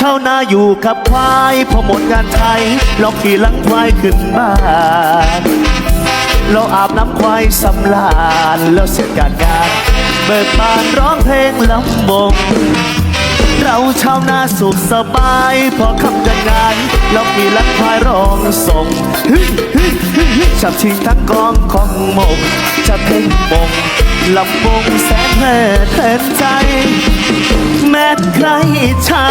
ชาวนาอยู่กับควายพอหมดงานไทยลองขี่หลังควายขึ้นบ้านเราอาบน้ำควายสำลานแล้วเสร็จการงานเบิกบานร้องเพลงลำวงเราชาวนาสุขสบาย พอคำจัดงานเรามีลักควายร้องส่งฮึ่ยฮึ่ยฮึ่ยฮึ่ยจับชิงทั้งกองของหมกจะเพ่งมงลำวงแสนเพลิดเพลินใจ แม้ใครชา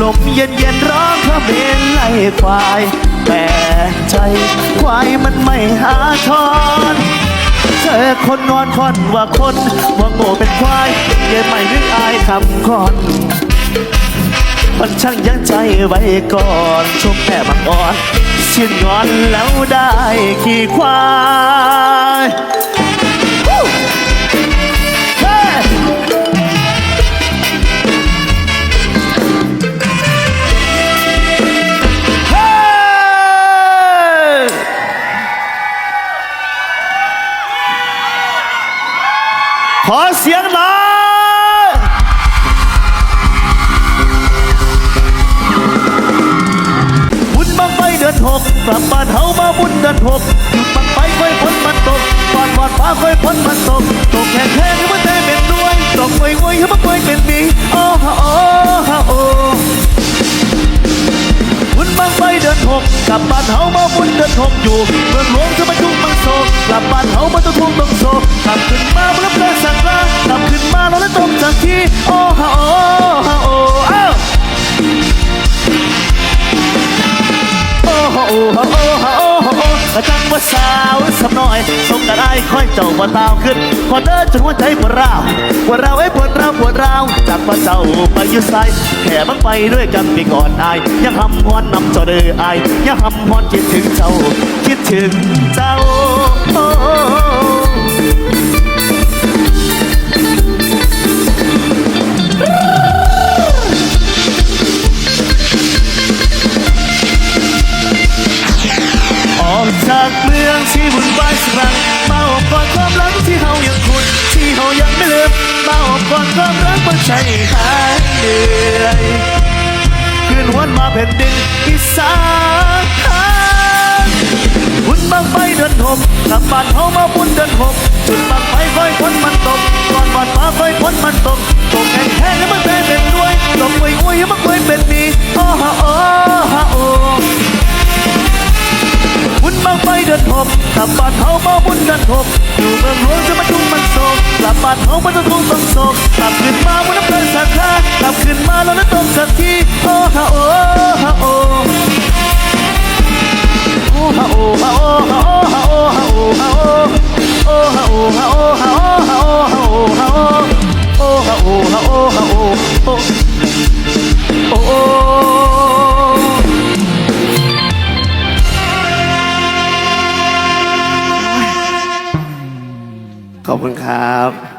ลมเย็นเย็นร้องเพราะเบนไล่ควาย แต่ใจควายมันไม่หาทอนเจอคนงอนคอนว่าคนว่าโง่เป็นควายเย่ไม่นึกอายคำคอนมันช่างยั้งใจไว้ก่อนช่วงแม่บางอ่อนชื่นงอนแล้วได้ขี่ควาย ขอเสียงหน่อยบุญบังไฟเดือนหกกลับบ้านเฮามาบุญเดือนหกหยุดบังไฟค่อยฝนมันตกก่อนก่อนฟ้าค่อยฝนมันตกตกแห้งแห้งให้มันแต่เป็นด้วยตกไว้ไว้ให้มันไว้เป็นปีโอ้ฮะโอ้ฮะโอ้บุญบังไฟเดือนหกกลับบ้านเฮามาบุญเดือนหกอยู่เมืองหลวงจะมาจุกมังโศกกลับบ้านเฮามาต้องทุกข์ต้องโศกกลับขึ้นมาเมื่อ กระจังว่าสาวสำน้อยสมกันไอ้ค่อยเจ้าบ่ตาวขึ้นพอเดินจนหัวใจปวดร้าวปวดร้าวไอ้ปวดร้าวปวดร้าวจากว่าเจ้าไปอยู่ใส่แค่บังไปด้วยกันไปก่อนอายยังหำฮอนนำเจ้าเด้ออายยังหำฮอนคิดถึงเจ้า คิดถึงเจ้า ที่วุ่นวายสักครั้งมาออกกอนความรักที่เฮายังคุ้นที่เฮายังไม่ลืมมาออกกอนความรักมันใจหายเหนื่อยคืนวันมาแผ่นดินอีสานบุญบังไฟเดือนหกกลับบ้านเฮามาบุญเดือนหกจุดบังไฟค่อยพ้นมันตกก่อนวันฟ้าค่อยพ้นมันตกตกแห้งแห้งให้มันเป็นเป็นด้วยตกอุ้ยอุ้ยให้มันเคยเป็นมีโอ้ฮะโอ้อ ทบอยู่เมืองหลวงจะมาทุ่งมันโศกกลับบ้านของมันจะทุ่งต้องโศกกลับขึ้นมาบนน้ำเพลินสาขากลับขึ้นมาแล้วนั้นตกสักทีโอ้ฮาโอ้ฮาโอโอ้ฮาโอ้ฮาโอ้ฮาโอ้ฮาโอ้ฮาโอ้ฮาโอ้โอ้ฮาโอ้ฮาโอ้ฮาโอ้ฮาโอ้ฮาโอ้ฮาโอ้โอ้ฮาโอ้ฮาโอ้ฮาโอ้โอ้ ขอบคุณครับ